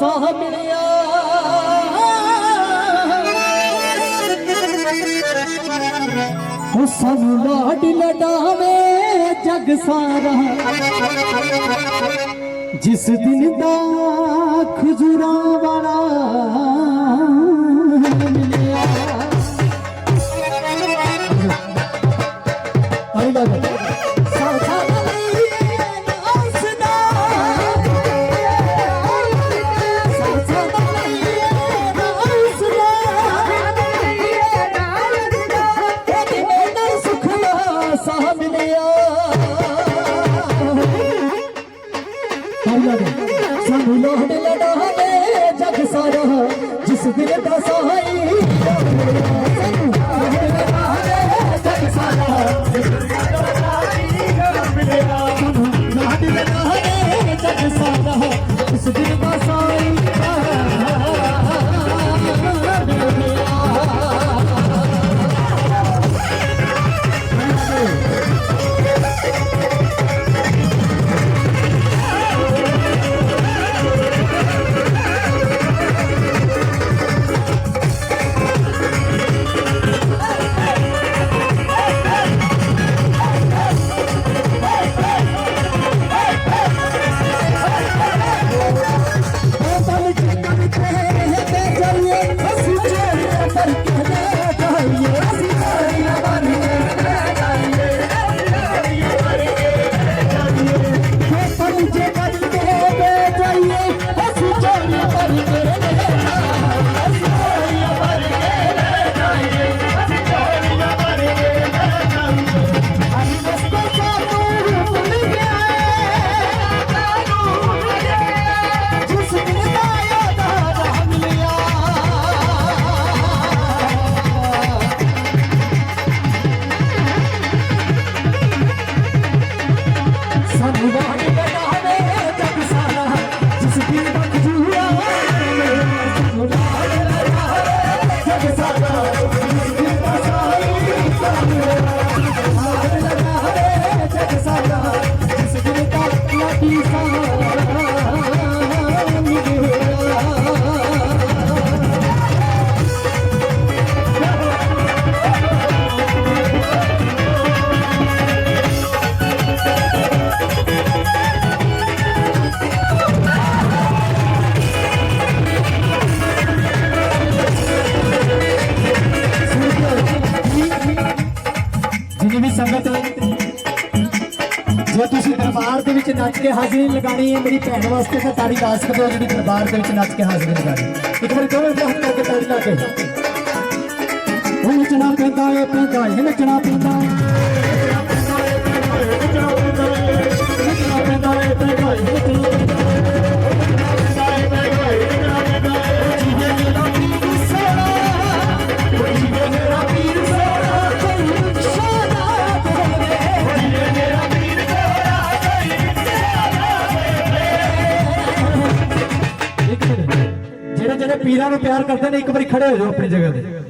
ਸਾਹ ਮਿਲਿਆ ਉਹ ਸਾਨੂੰ ਲਾਡ ਲਡਾਵੇ ਜਗ ਸਾਰਾ ਜਿਸ ਦਿਨ ਦਾ ਖਜੂਰਾਂ ਵਾਲਾ ਮਿਲਿਆ। ਆਈ ਬਾਬਾ ਸਾਨੂੰ ਲੋੜ ਲੜਾਵੇ ਜਗ ਸਾਰਾ ਜਿਸ ਦਿਨ ਦਾ ਸਹਾਈ ਸਾਨੂੰ ਲੋੜ ਲੜਾਵੇ ਜਗ ਸਾਰਾ ਲਾਡ ਲਗਾਏ ਜਗ ਸਾਰਾ ਉਸ ਦਿਨ ਦਾ ਸਾਈ ਲਾਡੀ ਜੇ ਤੁਸੀਂ ਦਰਬਾਰ ਦੇ ਵਿੱਚ ਨੱਚ ਕੇ ਹਾਜ਼ਰੀ ਲਗਾਣੀ ਹੈ ਮੇਰੀ ਭੈਣ ਵਾਸਤੇ ਤਾਂ ਤਾੜੀ ਲਾ ਸਕਦੇ ਹੋ ਜਿਹੜੀ ਦਰਬਾਰ ਦੇ ਵਿੱਚ ਨੱਚ ਕੇ ਹਾਜ਼ਰੀ ਲਗਾਣੀ ਇੱਕ ਵਾਰ ਦੋਵੇਂ ਬਹੁਤ ਕਰਕੇ ਤਾੜੀ ਲਾ ਕੇ। ਉਹ ਨੱਚਣਾ ਪੈਂਦਾ ਏ ਪੈਂਦਾ ਏ ਨੱਚਣਾ ਪੈਂਦਾ। ਏ ਪੀਰਾਂ ਨੂੰ ਪਿਆਰ ਕਰਦੇ ਨੇ ਇੱਕ ਵਾਰੀ ਖੜੇ ਹੋ ਜਾਓ ਆਪਣੀ ਜਗ੍ਹਾ ਤੇ।